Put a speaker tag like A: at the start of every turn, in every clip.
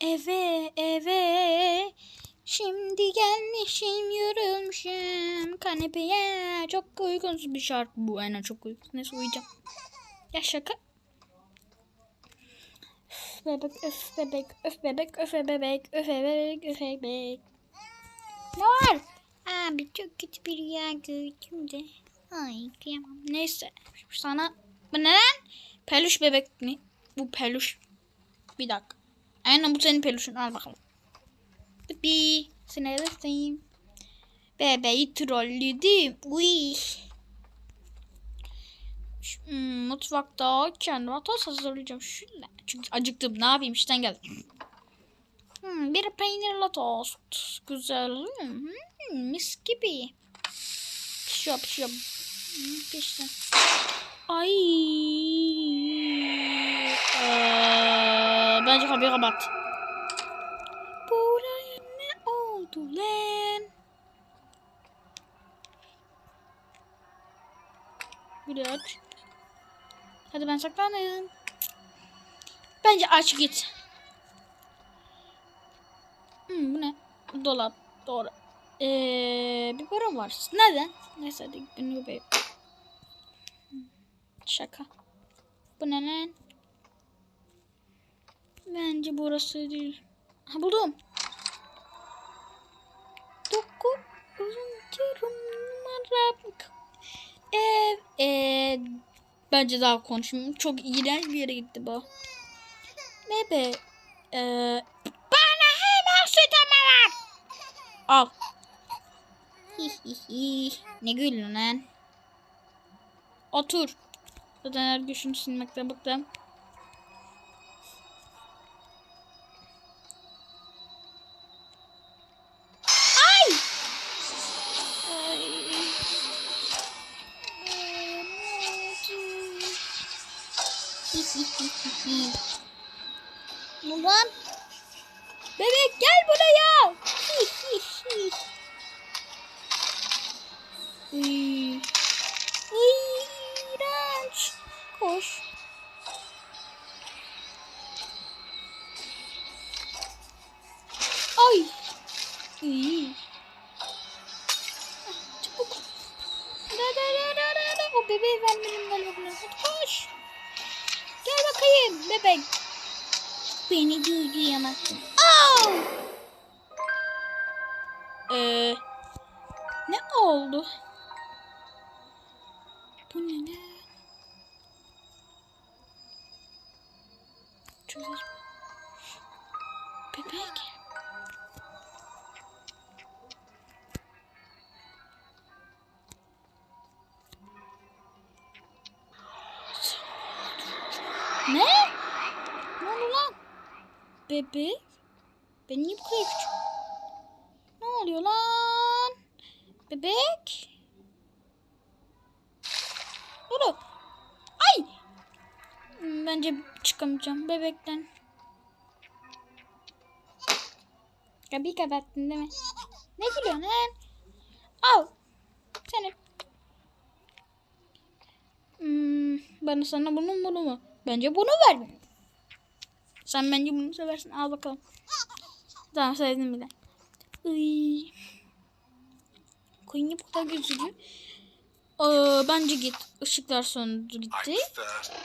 A: Eve eve. Şimdi gelmişim yorulmuşum kanepeye. Çok uygunsuz bir şarkı bu. Aynen çok uygun. Neyse uyuyacağım Ya şaka. Öf bebek öf bebek öf bebek öf bebek öf bebek öf bebek. Ne var? Abi çok kötü bir rüya gördüm de. Ay kıyamam. Neyse. Sana Bu ne lan? Peluş bebek mi? Bu peluş. Bir dakika Aynen bu senin peluşun al bakalım Bibi Seni alırsın Bebeği trolledim Uy hmm, Mutfakta kendime tost hazırlayacağım Şöyle Çünkü acıktım ne yapayım işten geldim Hmm, bir peynirli tost. Güzel. Hmm, mis gibi. Pişiyor pişiyor. Hmm, pişti. Ay. Bence kapıyı kapat. Buraya ne oldu lan? Buraya aç. Hadi ben saklanayım. Bence aç git. Hmm, bu ne? Dolap. Doğru. Ee, bir para var. Neden? Neyse hadi günlük bir. Şaka. Bu ne lan? Bence burası değil. Ha buldum. Doku. Ev. Ev. Bence daha konuşmayayım. Çok iğrenç bir yere gitti bu. Bebe. Eee. Bana hemen süt ver. Al. Ne gülüyorsun lan? Otur. Zaten her gün şunu silmekten bıktım. Ulan. Bebek gel buraya. İğrenç. Koş. Ay. Uy. Beni durdurayamazsın. Aa! Ee, ne oldu? Bu ne ne? Bebek. Ne? Bebek? Ben niye bu kadar küçük? Ne oluyor lan? Bebek? Dur. Ay! Bence çıkamayacağım bebekten. Kapıyı kapattın değil mi? Ne gülüyorsun lan? Al. Seni. Hmm, bana sana bunu bunu mu? Bence bunu ver. Sen bence bunu seversin. Al bakalım. Tamam sevdim bile. Iy. Koyun bu kadar gözüküyor. Ee, bence git. Işıklar söndü gitti.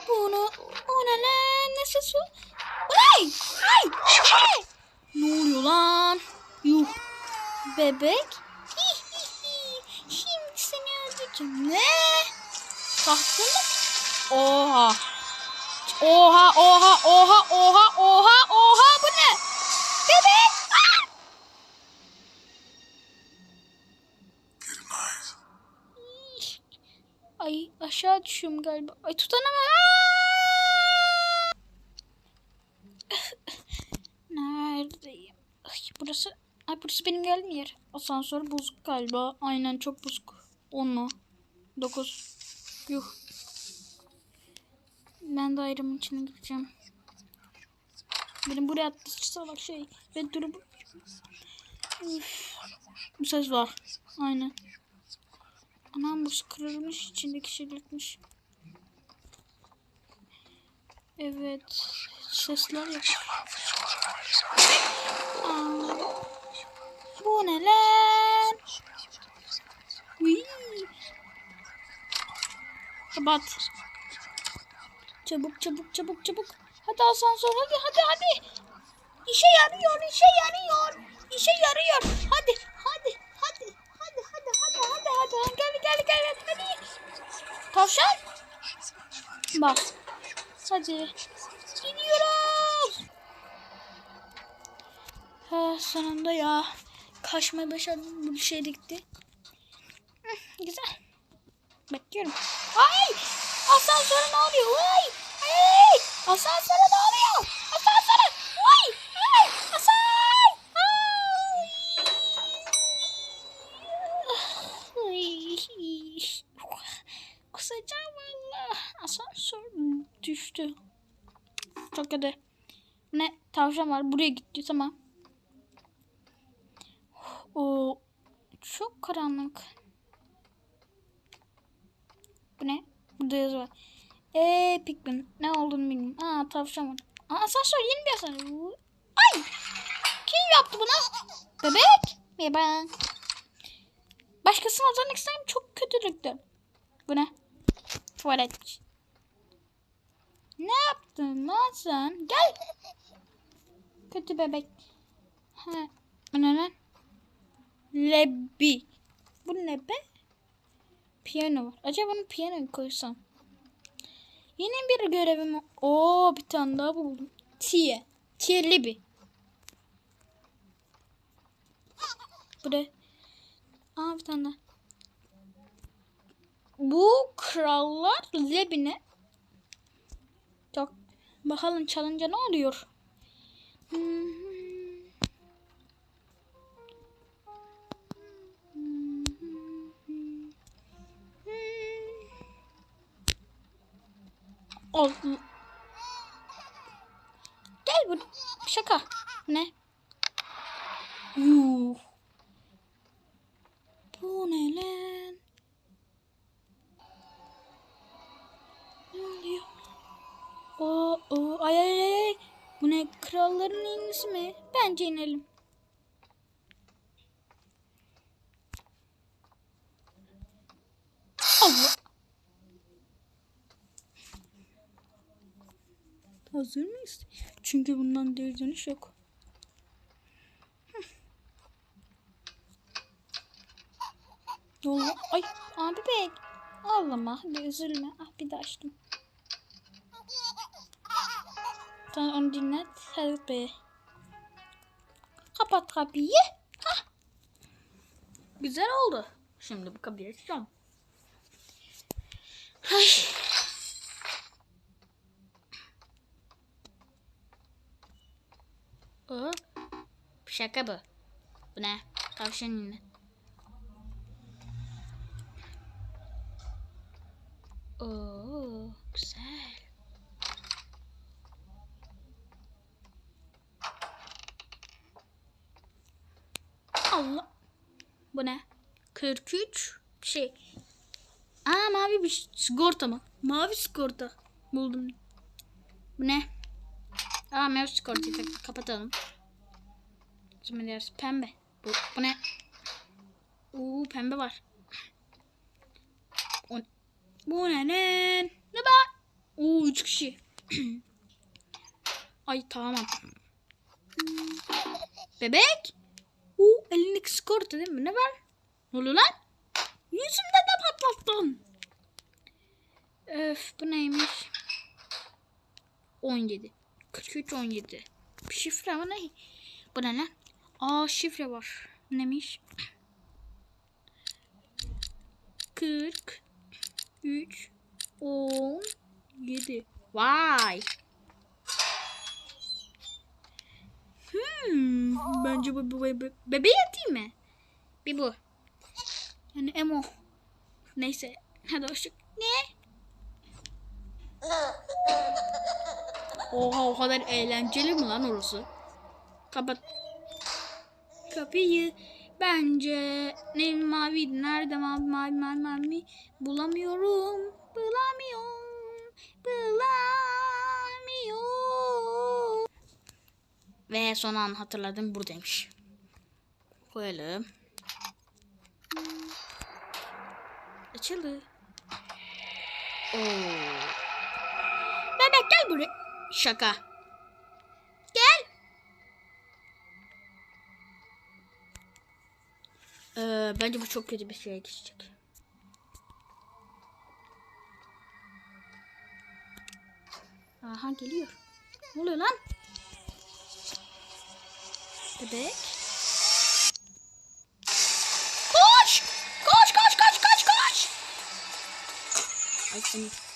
A: Bunu o ne? Nasıl su? Ay! Ay! Ay! Ne oluyor lan? Yuh. Bebek. Hi, hi, hi. Şimdi seni öldüreceğim. Ne? Kalktın mı? Oha. Oha oha oha oha oha oha bu ne? Bebek. Aa! Ay aşağı düşüyorum galiba. Ay tutanamıyorum. Aa! Neredeyim? Ay, burası Ay burası benim geldiğim yer. Asansör bozuk galiba. Aynen çok bozuk. 10 mu? 9. Yuh. Ben de ayrımın içine gideceğim. Benim buraya atlaşırsa bak şey. Ben durup... Üf, bu ses var. Aynen. Anam bu kırılmış. içindeki kirletmiş. Evet. Sesler yok. Bu ne lan? Kapat. Çabuk çabuk çabuk çabuk. Hadi asansör hadi hadi hadi. İşe yarıyor işe yarıyor. İşe yarıyor. Hadi hadi hadi hadi hadi hadi hadi hadi. Gel gel gel hadi. Tavşan. Bak. Hadi. Gidiyoruz. Ha, sonunda ya. Kaçmayı başardım. Bu bir şey dikti. Güzel. Bekliyorum. Ay! Asansöre ne oluyor? Ay! Ay! Asansöre ne oluyor? Ay! Ay! Asay! Ay! Ay! Kusacağım valla. Asansör düştü. Çok kötü. Ne? Tavşan var. Buraya gitti. Tamam. O çok karanlık. Bu ne? Burada yazı var. Eee Pikmin. Ne olduğunu bilmiyorum. Aa tavşan var. Aa asansör yeni bir asansör. Ay! Kim yaptı bunu? Bebek. Merhaba. Başkasının azarlamak istemem çok kötülüktü. Bu ne? Tuvalet. Ne yaptın lan sen? Gel. Kötü bebek. Ha. Bu ne lan? Lebbi. Bu ne be? Piyano var. Acaba bunu piyano koysam? Yeni bir görevim. Oo bir tane daha buldum. Tiye. Tiye Lebi. Bu ne? Aa bir tane daha. Bu krallar Lebi'ne. Çok. Bakalım çalınca ne oluyor? Ol. Gel bu. Şaka. Ne? Yuh. Bu ne lan? Ne oluyor? Oo, oo, ay ay, ay. Bu ne kralların inisi mi? Bence inelim. Allah. Hazır mıyız? Çünkü bundan geri dönüş yok. Yolla. Ay abi bek. Ağlama. Hadi üzülme. Ah bir de açtım. Tamam onu dinlet. Hadi be. Kapat kapıyı. Hah. Güzel oldu. Şimdi bu kapıyı açacağım. Ay. O şaka bu. Bu ne? Tavşan yine. Oo güzel. Allah. Bu ne? 43 bir şey. Aa mavi bir sigorta mı? Mavi sigorta. Buldum. Bu ne? Aa mouse tak- kapatalım. Şimdi diğer pembe. Bu, bu ne? Oo pembe var. O, bu ne lan? Ne be? Oo üç kişi. Ay tamam. Bebek? Oo elindeki sigorta değil mi? Ne var? Ne oluyor lan? Yüzümde de patlattın. Öf bu neymiş? 17. 43 17. Bir şifre ama ne? Bu ne lan? Aa şifre var. Neymiş? 40 3 17. Vay. Hmm, bence bu, bu, bu, bebeği atayım mı? Bir bu. Yani emo. Neyse. Hadi hoşçak. Ne? Oha o kadar eğlenceli mi lan orası? Kapat. Kapıyı. Bence ne mavi nerede mavi mavi mavi mavi bulamıyorum bulamıyorum bulamıyorum ve son an hatırladım buradaymış koyalım açıldı Oo. Bebek gel buraya. Şaka. Gel. Ee, bence bu çok kötü bir şeye geçecek. Aha geliyor. Ne oluyor lan? Bebek. Koş! Koş koş koş koş koş! Ay seni.